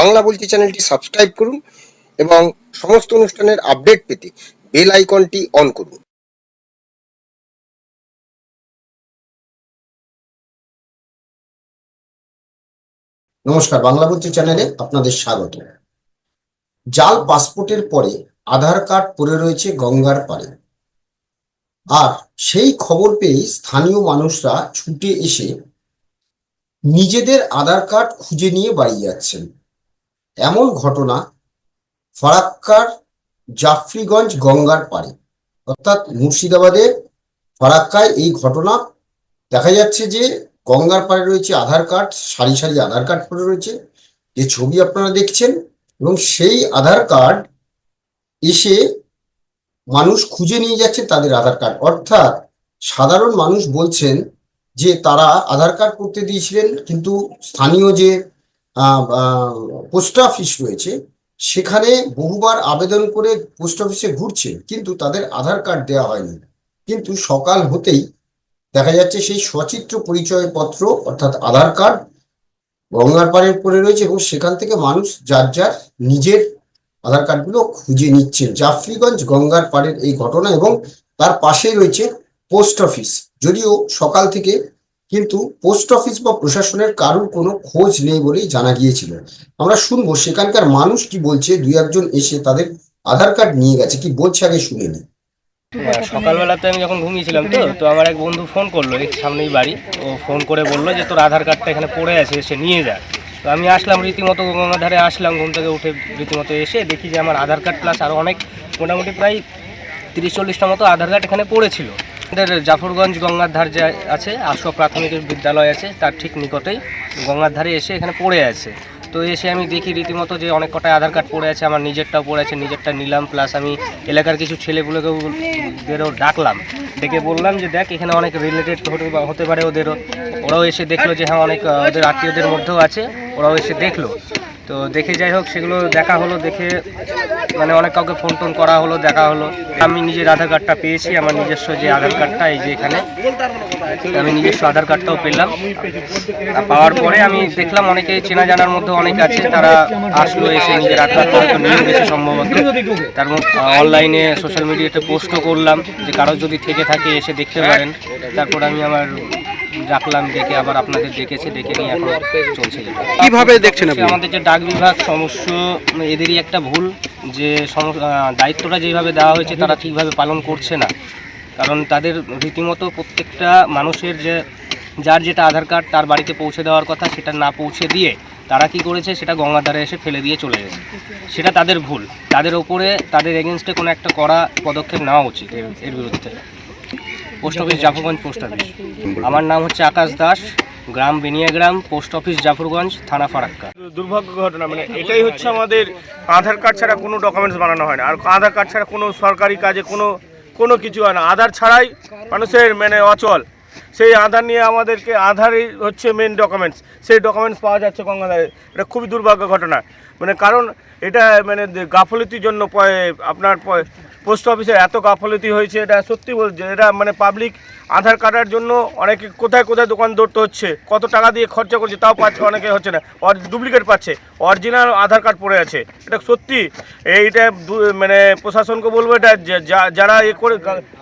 বাংলা বলছি চ্যানেলটি সাবস্ক্রাইব করুন এবং সমস্ত অনুষ্ঠানের আপডেট পেতে বেল আইকনটি অন করুন। নমস্কার, বাংলা বলছি চ্যানেলে আপনাদের স্বাগত। জাল পাসপোর্টের পরে আধার কার্ড পড়ে রয়েছে গঙ্গার পারে আর সেই খবর পেয়ে স্থানীয় মানুষরা ছুটে এসে নিজেদের আধার কার্ড খুঁজে নিয়ে বাড়ি যাচ্ছেন। এমন ঘটনা ফারাক্কার জাফরিগঞ্জ গঙ্গার পাড়ে। অর্থাৎ মুর্শিদাবাদের ফারাক্কায় এই ঘটনা দেখা যাচ্ছে যে গঙ্গার পাড়ে রয়েছে আধার কার্ড, সারি সারি আধার কার্ড পড়ে রয়েছে। যে ছবি আপনারা দেখছেন এবং সেই আধার কার্ড এসে মানুষ খুঁজে নিয়ে যাচ্ছে তাদের আধার কার্ড। অর্থাৎ সাধারণ মানুষ বলছেন যে তারা আধার কার্ড করতে দিয়েছিলেন, কিন্তু স্থানীয় যে পোস্ট অফিস রয়েছে। সেখানে বহুবার আবেদন করে পোস্ট অফিসে ঘুরছে, কিন্তু তাদের আধার কার্ড দেওয়া হয়নি। কিন্তু সকাল হতেই দেখা যাচ্ছে সেই সচিত্র পরিচয় পত্র অর্থাৎ আধার কার্ড গঙ্গার পাড়ে পড়ে রয়েছে এবং সেখান থেকে মানুষ যার যার নিজের আধার কার্ডগুলো খুঁজে নিচ্ছেন। জাফরিগঞ্জ গঙ্গার পাড়ের এই ঘটনা এবং তার পাশেই রয়েছে পোস্ট অফিস যদিও সকাল থেকে কিন্তু পোস্ট অফিস বা প্রশাসনের কারোর কোনো খোঁজ নেই বলেই জানা গিয়েছিল। আমরা শুনব সেখানকার মানুষ কি বলছে দুই একজন এসে তাদের আধার কার্ড নিয়ে গেছে কি বলছে আগে শুনে নি। হ্যাঁ, সকালবেলাতে আমি যখন ঘুমিয়েছিলাম তো তো আমার এক বন্ধু ফোন করল এই সামনেই বাড়ি ও ফোন করে বলল যে তোর আধার কার্ডটা এখানে পড়ে আছে এসে নিয়ে যা। তো আমি আসলাম রীতিমতো গঙ্গার ধারে আসলাম ঘুম থেকে উঠে রীতিমতো এসে দেখি যে আমার আধার কার্ড প্লাস আরও অনেক মোটামুটি প্রায় তিরিশ চল্লিশটা মতো আধার কার্ড এখানে পড়েছিল। আমাদের জাফরগঞ্জ গঙ্গার ধার যে আছে, আশো প্রাথমিক বিদ্যালয় আছে, তার ঠিক নিকটেই গঙ্গার ধারে এসে এখানে পড়ে আছে। তো এসে আমি দেখি রীতিমতো যে অনেক কটাই আধার কার্ড পড়ে আছে, আমার নিজেরটাও পড়ে আছে, নিজেরটা নিলাম প্লাস আমি এলাকার কিছু ছেলেগুলোকেও ওদেরও ডাকলাম। ডেকে বললাম যে, দেখ, এখানে অনেক রিলেটেড হতে পারে ওদেরও। ওরাও এসে দেখল যে হ্যাঁ অনেক ওদের আত্মীয়দের মধ্যেও আছে, ওরাও এসে দেখল। তো দেখে যাই হোক, সেগুলো দেখা হলো, দেখে মানে অনেক কাউকে ফোন টোন করা হলো, দেখা হলো। আমি নিজের আধার কার্ডটা পেয়েছি, আমার নিজস্ব যে আধার কার্ডটা এই যে এখানে। আমি নিজস্ব আধার কার্ডটাও পেলাম। পাওয়ার পরে আমি দেখলাম অনেকে চেনা জানার মধ্যে অনেক আছে, তারা আসলো, এসে নিজের আধার কার্ডটা নিয়ে গেছে সম্ভবত। তার অনলাইনে সোশ্যাল মিডিয়াতে পোস্টও করলাম, যে কারও যদি থেকে থাকে, এসে দেখতে পারেন। তারপর আমি আমার ডাকলাম ডেকে আবার আপনাদের ডেকেছে ডেকে নিয়ে এখন চলছে। কীভাবে দেখছেন আমাদের যে ডাক বিভাগ সমস্য এদেরই একটা ভুল যে দায়িত্বটা যেভাবে দেওয়া হয়েছে তারা ঠিকভাবে পালন করছে না। কারণ তাদের রীতিমতো প্রত্যেকটা মানুষের যে যার যেটা আধার কার্ড তার বাড়িতে পৌঁছে দেওয়ার কথা সেটা না পৌঁছে দিয়ে তারা কি করেছে সেটা গঙ্গার ধারে এসে ফেলে দিয়ে চলে গেছে। সেটা তাদের ভুল। তাদের ওপরে তাদের এগেনস্টে কোনো একটা করা পদক্ষেপ নেওয়া উচিত এর বিরুদ্ধে। Post office Jafarganj post office. আমার নাম হচ্ছে আকাশ দাস গ্রাম বেনিয়াগ্রাম পোস্ট অফিস জাফরগঞ্জ থানা ফারাক্কা। দুর্ভাগ্য ঘটনা মানে এটাই হচ্ছে আমাদের আধার কার্ড ছাড়া কোনো ডকুমেন্টস বানানো হয় না। আর আধার কার্ড ছাড়া কোনো সরকারি কাজে কোনো কোনো কিছু হয় না। আধার ছাড়াই মানুষের মানে অচল। সেই আধার নিয়ে আমাদেরকে আধারই হচ্ছে মেন ডকুমেন্টস সেই ডকুমেন্টস পাওয়া যাচ্ছে গঙ্গাধারে। এটা খুবই দুর্ভাগ্য ঘটনা। মানে কারণ এটা মানে গাফলতির জন্য পয়- আপনার পোস্ট অফিসে এত গাফলতি হয়েছে, এটা সত্যি বলছে এটা মানে পাবলিক আধার কার্ডের জন্য অনেকে কোথায় কোথায় দোকান দৌড়তে হচ্ছে, কত টাকা দিয়ে খরচা করছে তাও পাচ্ছে অনেকে হচ্ছে না। অর ডুপ্লিকেট পাচ্ছে অরিজিনাল আধার কার্ড পড়ে আছে। এটা সত্যি, এইটা মানে প্রশাসনকে বলব এটা যারা এ করে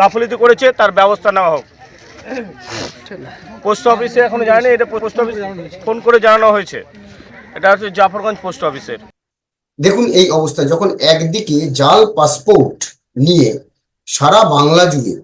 গাফলতি করেছে, তার ব্যবস্থা নেওয়া হোক। পোস্ট অফিসে এখনও জানেনি এটা পোস্ট অফিসে ফোন করে জানানো হয়েছে। এটা হচ্ছে জাফরগঞ্জ পোস্ট অফিসের। দেখুন এই অবস্থা, যখন একদিকে জাল পাসপোর্ট নিয়ে সারা বাংলা জুড়ে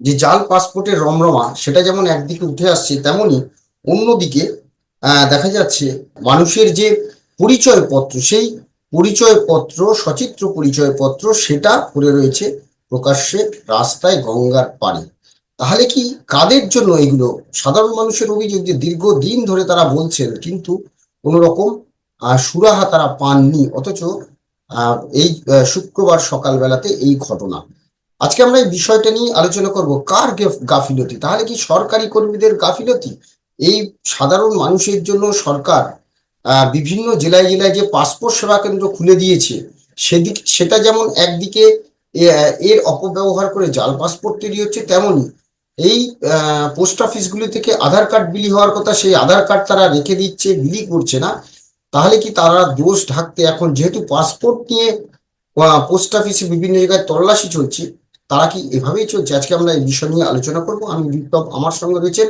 যে জাল পাসপোর্টের রমরমা, সেটা যেমন একদিকে উঠে আসছে, তেমনি অন্যদিকে দেখা যাচ্ছে মানুষের যে পরিচয়পত্র, সেই পরিচয়পত্র, সচিত্র পরিচয়পত্র, সেটা পড়ে রয়েছে প্রকাশ্যে রাস্তায় গঙ্গার পাড়ে। তাহলে কি কাদের জন্য এগুলো? সাধারণ মানুষের অভিযোগ যে দীর্ঘদিন ধরে তারা বলছেন, কিন্তু কোনো রকম সুরাহা তারা পাননি, অথচ এই শুক্রবার সকালবেলাতে এই ঘটনা। আজকে আমরা এই বিষয়টা নিয়ে আলোচনা করব, কার গাফিলতি? তাহলে কি সরকারি কর্মীদের গাফিলতি? এই সাধারণ মানুষের জন্য সরকার বিভিন্ন জেলায় জেলায় যে পাসপোর্ট সেবা কেন্দ্র খুলে দিয়েছে, সেদিক, সেটা যেমন একদিকে এর অপব্যবহার করে জাল পাসপোর্ট তৈরি হচ্ছে তেমনই এই পোস্ট অফিসগুলি থেকে আধার কার্ড বিলি হওয়ার কথা, সেই আধার কার্ড তারা রেখে দিচ্ছে, বিলি করছে না। তাহলে কি তারা দোষ ঢাকতে এখন যেহেতু পাসপোর্ট নিয়ে পোস্ট অফিসে বিভিন্ন জায়গায় তল্লাশি চলছে, তারা কি এভাবেই চলছে? আজকে আমরা এই বিষয় নিয়ে আলোচনা করব। আমি বিপ্লব আমার সঙ্গে রয়েছেন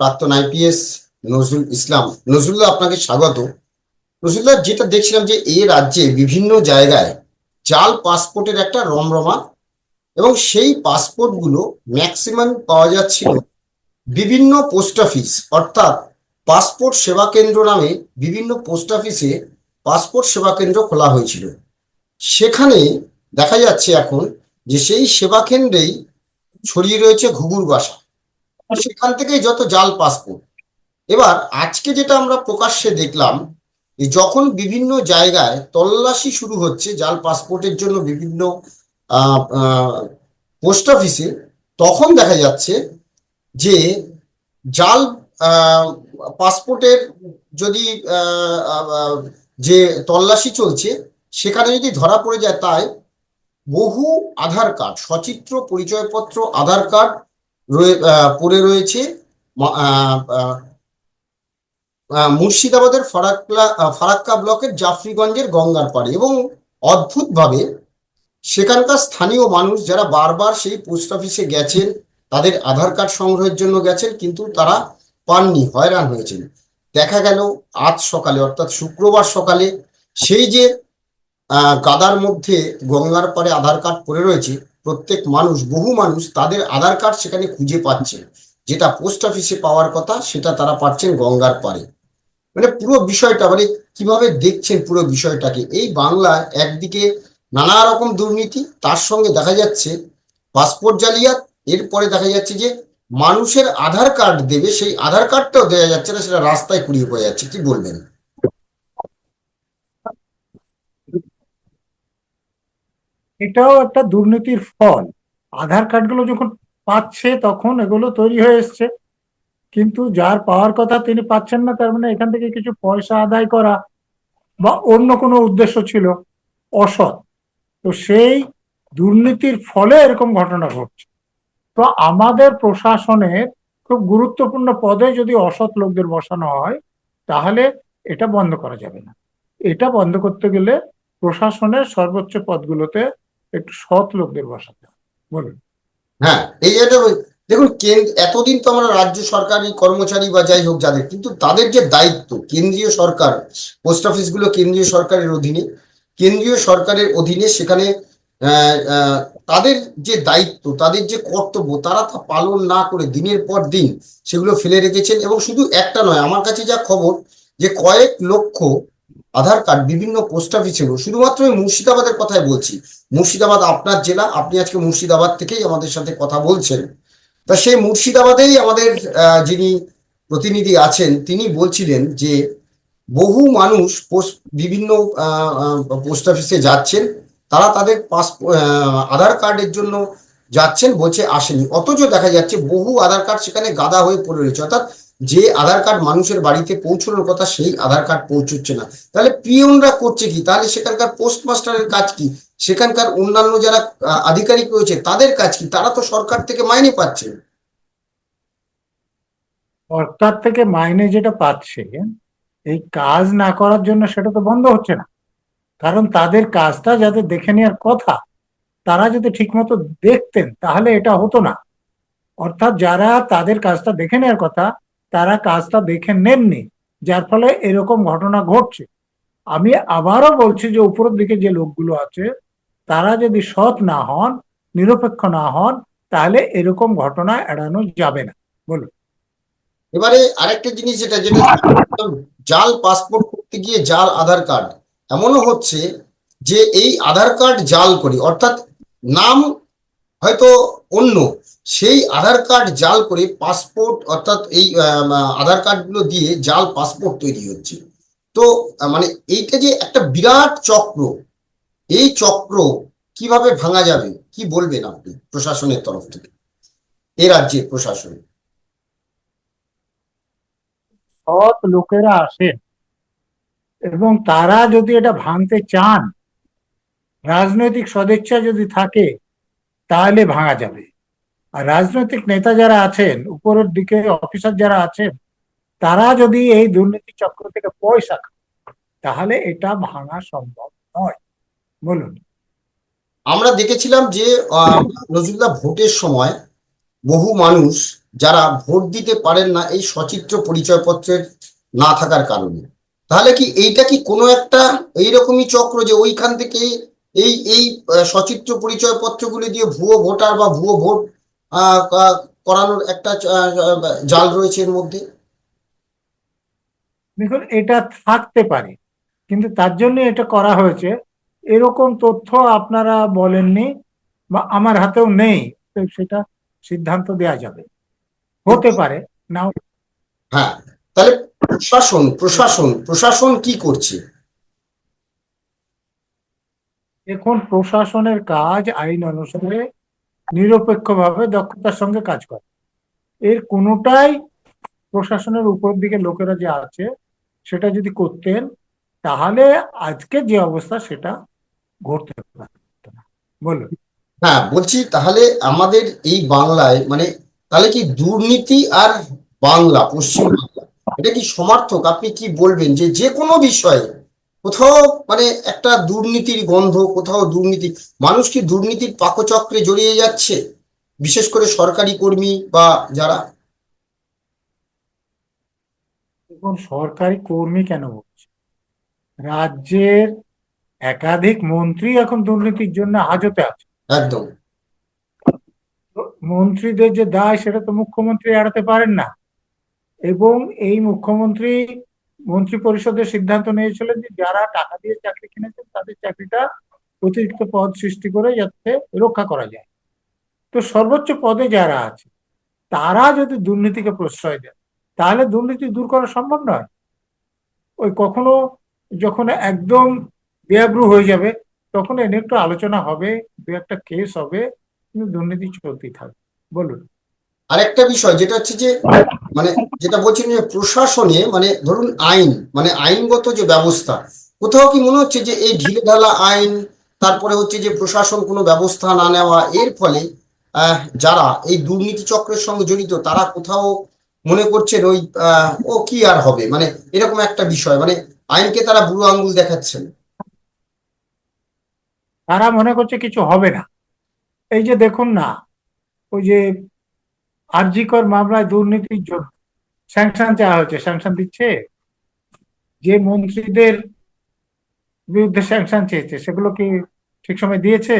প্রাক্তন আইপিএস নজরুল ইসলাম। নজরুল্লাহ, আপনাকে স্বাগত। নজরুল্লাহ, যেটা দেখছিলাম যে এই রাজ্যে বিভিন্ন জায়গায় জাল পাসপোর্টের একটা রমরমা এবং সেই পাসপোর্টগুলো ম্যাক্সিমাম পাওয়া যাচ্ছিল বিভিন্ন পোস্ট অফিস অর্থাৎ পাসপোর্ট সেবা কেন্দ্র নামে বিভিন্ন পোস্ট অফিসে পাসপোর্ট সেবা কেন্দ্র খোলা হয়েছিল। সেখানে দেখা যাচ্ছে এখন যে সেই সেবা কেন্দ্রেই ছড়িয়ে রয়েছে ঘুঘুর বাসা। সেখান থেকেই যত জাল পাসপোর্ট। এবার আজকে যেটা আমরা প্রকাশ্যে দেখলাম যখন বিভিন্ন জায়গায় তল্লাশি শুরু হচ্ছে জাল পাসপোর্টের জন্য বিভিন্ন পোস্ট অফিসে, তখন দেখা যাচ্ছে যে জাল পাসপোর্টের যদি যে তল্লাশি চলছে, সেখানে যদি ধরা পড়ে যায় তাই, বহু আধার কার্ড, সচিত্র, পরিচয়পত্র, আধার কার্ড পড়ে রয়েছে মুর্শিদাবাদের ফারাক্কা ফারাক্কা ব্লকের জাফরিগঞ্জের গঙ্গার পাড়ে এবং অদ্ভুতভাবে সেখানকার স্থানীয় মানুষ যারা বারবার সেই পোস্ট অফিসে গেছেন, তাদের আধার কার্ড সংগ্রহের জন্য গেছেন, কিন্তু তারা পাননি, হয়রান হয়েছেন দেখা গেল আজ সকালে, অর্থাৎ শুক্রবার সকালে সেই যে গাদার মধ্যে গঙ্গার পাড়ে আধার কার্ড পড়ে রয়েছে, প্রত্যেক মানুষ, বহু মানুষ তাদের আধার কার্ড সেখানে খুঁজে পাচ্ছেন যেটা পোস্ট অফিসে পাওয়ার কথা, সেটা তারা পাচ্ছেন গঙ্গার পাড়ে। মানে পুরো বিষয়টা মানে কীভাবে দেখছেন পুরো বিষয়টাকে? এই বাংলায় একদিকে নানা রকম দুর্নীতি, তার সঙ্গে দেখা যাচ্ছে পাসপোর্ট জালিয়াত, এরপরে দেখা যাচ্ছে যে মানুষের আধার কার্ড দেবে, সেই আধার কার্ডটাও দেওয়া যাচ্ছে না, সেটা রাস্তায় কুড়িয়ে পড়ে যাচ্ছে। কি বলবেন? এটাও একটা দুর্নীতির ফল। আধার কার্ডগুলো যখন পাচ্ছে তখন এগুলো তৈরি হয়ে এসছে। কিন্তু যার পাওয়ার কথা তিনি পাচ্ছেন না, তার মানে এখান থেকে কিছু পয়সা আদায় করা বা অন্য কোনো উদ্দেশ্য ছিল, অসৎ। তো সেই দুর্নীতির ফলে এরকম ঘটনা ঘটছে। আমাদের প্রশাসনের খুব গুরুত্বপূর্ণ পদে যদি অসৎ লোকদের বসানো হয়, তাহলে এটা বন্ধ করা যাবে না। এটা বন্ধ করতে গেলে প্রশাসনের সর্বোচ্চ পদগুলোতে একটু সৎ লোকদের বসাতে হবে। বলুন। হ্যাঁ এই এটা দেখুন এতদিন তো আমরা রাজ্য সরকারি কর্মচারী বা যাই হোক যাদের, কিন্তু তাদের যে দায়িত্ব, কেন্দ্রীয় সরকার, পোস্ট অফিসগুলো কেন্দ্রীয় সরকারের অধীনে, কেন্দ্রীয় সরকারের অধীনে সেখানে তাদের যে দায়িত্ব, তাদের যে কর্তব্য, তারা তা পালন না করে দিনের পর দিন সেগুলো ফেলে রেখেছেন এবং শুধু একটা নয়, আমার কাছে যা খবর যে কয়েক লক্ষ আধার কার্ড বিভিন্ন পোস্ট অফিসেও শুধুমাত্র আমি মুর্শিদাবাদের কথাই বলছি। মুর্শিদাবাদ আপনার জেলা, আপনি আজকে মুর্শিদাবাদ থেকেই আমাদের সাথে কথা বলছেন। তা সেই মুর্শিদাবাদেই আমাদের যিনি প্রতিনিধি আছেন, তিনি বলছিলেন যে বহু মানুষ পোস্ট, বিভিন্ন পোস্ট অফিসে যাচ্ছেন। তারা তাদের পাস আধার কার্ডের জন্য যাচ্ছেন, বলছে আসেনি। অথচ দেখা যাচ্ছে বহু আধার কার্ড সেখানে গাদা হয়ে পড়ে রয়েছে। অর্থাৎ যে আধার কার্ড মানুষের বাড়িতে পৌঁছানোর কথা, সেই আধার কার্ড পৌঁছচ্ছে না। তাহলে পিয়নরা করছে কি? তাহলে সেখানকার পোস্টমাস্টারের কাজ কি? সেখানকার অন্যান্য যারা আধিকারিক রয়েছে, তাদের কাজ কি? তারা তো সরকার থেকে মাইনে পাচ্ছে। সরকার থেকে মাইনে যেটা পাচ্ছে, এই কাজ না করার জন্য সেটা তো বন্ধ হচ্ছে না। কারণ তাদের কাজটা যাদের দেখে নেওয়ার কথা, তারা যদি ঠিকমতো দেখতেন, তাহলে এটা হতো না। অর্থাৎ যারা তাদের কাজটা দেখে নেওয়ার কথা, তারা কাজটা দেখে নেননি, যার ফলে এরকম ঘটনা ঘটছে। আমি আবারও বলছি যে উপরের দিকে যে লোকগুলো আছে, তারা যদি সৎ না হন, নিরপেক্ষ না হন, তাহলে এরকম ঘটনা এড়ানো যাবে না। বলুন। এবারে আরেকটা জিনিস যেটা যেটা জাল পাসপোর্ট করতে গিয়ে জাল আধার কার্ড। এমনও হচ্ছে যে এই আধার কার্ড জাল করে, অর্থাৎ নাম হয়তো অন্য, সেই আধার কার্ড জাল করে পাসপোর্ট, অর্থাৎ এই আধার কার্ডগুলো দিয়ে জাল পাসপোর্ট তৈরি হচ্ছে। তো মানে এইটা যে একটা বিরাট চক্র, এই চক্র কীভাবে ভাঙা যাবে, কি বলবেন আপনি প্রশাসনের তরফ থেকে? এ রাজ্যের প্রশাসন। সৎ লোকেরা আসেন। এবং তারা যদি এটা ভাঙতে চান, রাজনৈতিক সদিচ্ছা যদি থাকে, তাহলে ভাঙা যাবে। আর রাজনৈতিক নেতা যারা আছেন, উপরের দিকে অফিসার যারা আছেন, তারা যদি এই দুর্নীতি চক্র থেকে পয়সা তাহলে এটা ভাঙা সম্ভব নয়। বলুন। আমরা দেখেছিলাম যে নজরুলদা ভোটের সময় বহু মানুষ যারা ভোট দিতে পারেন না, এই সচিত্র পরিচয়পত্রের না থাকার কারণে তাহলে কি এইটা কি কোনো একটা এইরকমই চক্র যে ওইখান থেকে এই এই সচিত্র পরিচয় পত্রগুলি দিয়ে ভুয়ো ভোটার বা ভুয়ো ভোট করানোর একটা জাল রয়েছে এর মধ্যে? দেখুন এটা থাকতে পারে কিন্তু তার জন্য এটা করা হয়েছে। এরকম তথ্য আপনারা বলেননি বা আমার হাতেও নেই তো সেটা সিদ্ধান্ত দেয়া যাবে। হতে পারে নাও। হ্যাঁ তাহলে প্রশাসন প্রশাসন প্রশাসন কি করছে? এখন প্রশাসনের কাজ আইন অনুসারে নিরপেক্ষভাবে দক্ষতার সঙ্গে কাজ করে। এর কোনোটাই প্রশাসনের উপর দিকে লোকেরা যে আছে সেটা যদি করতেন তাহলে আজকে যে অবস্থা সেটা ঘটতে পারত না। বলুন। হ্যাঁ বলছি তাহলে আমাদের এই বাংলায় মানে তাহলে কি দুর্নীতি আর বাংলা পশ্চিম বাংলা এটা কি সমার্থক? আপনি কি বলবেন যে যে কোনো বিষয়ে কোথাও মানে একটা দুর্নীতির গন্ধ কোথাও দুর্নীতি মানুষ কি দুর্নীতির পাকচক্রে জড়িয়ে যাচ্ছে? বিশেষ করে সরকারি কর্মী বা যারা? এখন সরকারি কর্মী কেন বলছে? রাজ্যের একাধিক মন্ত্রী এখন দুর্নীতির জন্য হাজতে আছে। একদম। মন্ত্রীদের যে দায় সেটা তো মুখ্যমন্ত্রী এড়াতে পারেন না। এবং এই মুখ্যমন্ত্রী মন্ত্রী পরিষদের সিদ্ধান্ত নিয়েছিলেন যে যারা টাকা দিয়ে চাকরি কিনেছেন, তাদের চাকরিটা অতিরিক্ত পদ সৃষ্টি করে যাতে রক্ষা করা যায়। তো সর্বোচ্চ পদে যারা আছে, তারা যদি দুর্নীতিকে প্রশ্রয় দেয়, তাহলে দুর্নীতি দূর করা সম্ভব নয়। ওই কখনো যখন একদম বেআগ্রু হয়ে যাবে, তখন এনে একটু আলোচনা হবে দু একটা কেস হবে, কিন্তু দুর্নীতি চলতেই থাকবে বলুন। আরেকটা বিষয় যেটা হচ্ছে যে মানে যেটা বলছেন যে প্রশাসনে মানে ধরুন আইন মানে আইনগত যে ব্যবস্থা, কোথাও কি মনে হচ্ছে যে এই ঢিলে ঢালা আইন, তারপরে হচ্ছে যে প্রশাসন কোনো ব্যবস্থা না নেওয়া, এর ফলে যারা এই দুর্নীতি চক্রের সঙ্গে জড়িত, তারা কোথাও মনে করছেন ওই ও কি আর হবে? মানে এরকম একটা বিষয় মানে আইনকে তারা বুড়ো আঙ্গুল দেখাচ্ছেন। তারা মনে করছে কিছু হবে না। এই যে দেখুন না, ওই যে আরজিকর মামলায় দুর্নীতির জন্য স্যাংশন চাওয়া হয়েছে স্যাংশন দিচ্ছে? যে মন্ত্রীদের বিরুদ্ধে স্যাংশন চেয়েছে, সেগুলো কি ঠিক সময় দিয়েছে?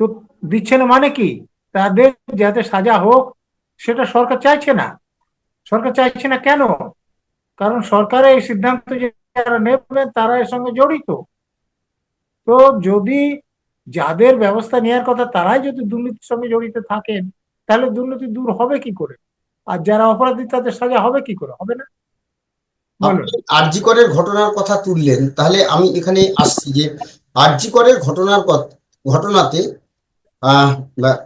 তো দিচ্ছে না মানে কি? তাদের যাতে সাজা হোক, সেটা সরকার চাইছে না। সরকার চাইছে না কেন? কারণ সরকারের এই সিদ্ধান্ত যারা নেবেন, তারা এর সঙ্গে জড়িত। তো যদি যাদের ব্যবস্থা নেওয়ার কথা, তারাই যদি দুর্নীতির সঙ্গে জড়িত থাকেন তাহলে দুর্নীতি দূর হবে কি করে? আর যারা অপরাধী, তাদের সাজা হবে কি করে? হবে না? বলুন আপনি আরজিকরের ঘটনার কথা তুললেন, তাহলে আমি এখানে আসছি যে আরজিকরের ঘটনার কথ- ঘটনাতে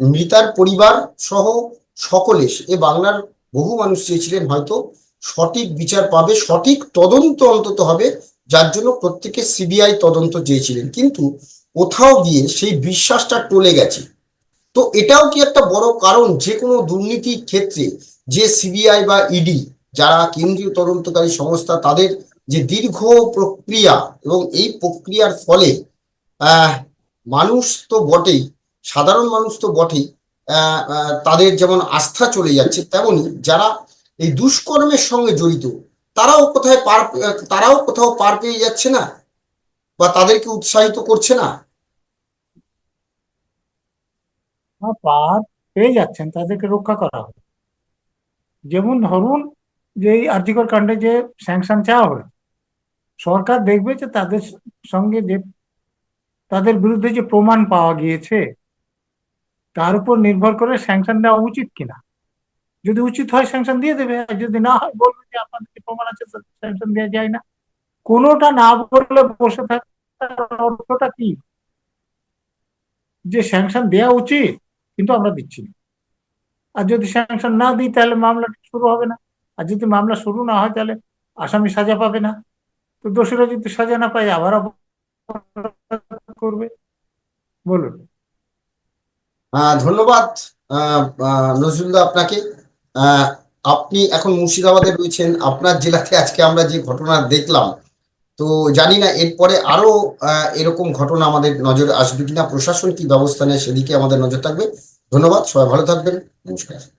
মৃতার পরিবার সহ সকলে এ বাংলার বহু মানুষ চেয়েছিলেন হয়তো সঠিক বিচার পাবে, সঠিক তদন্ত অন্তত হবে, যার জন্য প্রত্যেকে সিবিআই তদন্ত চেয়েছিলেন। কিন্তু কোথাও গিয়ে সেই বিশ্বাসটা টলে গেছে। তো এটাও কি একটা বড় কারণ যে কোনো দুর্নীতির ক্ষেত্রে যে সিবিআই বা ইডি যারা কেন্দ্রীয় তদন্তকারী সংস্থা, তাদের যে দীর্ঘ প্রক্রিয়া এবং এই প্রক্রিয়ার ফলে মানুষ তো বটেই, সাধারণ মানুষ তো বটেই তাদের যেমন আস্থা চলে যাচ্ছে, তেমনি যারা এই দুষ্কর্মের সঙ্গে জড়িত, তারাও কোথায় পার, তারাও কোথাও পার পেয়ে যাচ্ছে না? বা তাদেরকে উৎসাহিত করছে না না, পার পেয়ে যাচ্ছেন, তাদেরকে রক্ষা করা হবে। যেমন ধরুন যে এই আর্থিকর কাণ্ডে যে স্যাংশন চাওয়া হয়েছে সরকার দেখবে যে তাদের সঙ্গে যে তাদের বিরুদ্ধে যে প্রমাণ পাওয়া গিয়েছে, তার উপর নির্ভর করে স্যাংশন দেওয়া উচিত কিনা। যদি উচিত হয় স্যাংশন দিয়ে দেবে, আর যদি না হয় বলবে যে আপনাদের যে প্রমাণ আছে স্যাংশন দেওয়া যায় না। কোনোটা না বললে বসে থাকার অর্থটা কি? যে স্যাংশন দেওয়া উচিত কিন্তু আমরা দিচ্ছি না। আর যদি স্যাংশন না দিই তাহলে মামলাটা শুরু হবে না। আর যদি মামলা শুরু না হয় তাহলে আসামি সাজা পাবে না। তো দোষীরা যদি সাজা না পায় আবার করবে। বলুন। আহ, ধন্যবাদ নজরুলদা আপনাকে। আপনি এখন মুর্শিদাবাদে রয়েছেন। আপনার জেলাতে আজকে আমরা যে ঘটনা দেখলাম তো জানি না এরপরে আরও এরকম ঘটনা আমাদের নজরে আসবে কিনা প্রশাসন কি ব্যবস্থা নেয় সেদিকে আমাদের নজর থাকবে। ধন্যবাদ সবাই ভালো থাকবেন নমস্কার।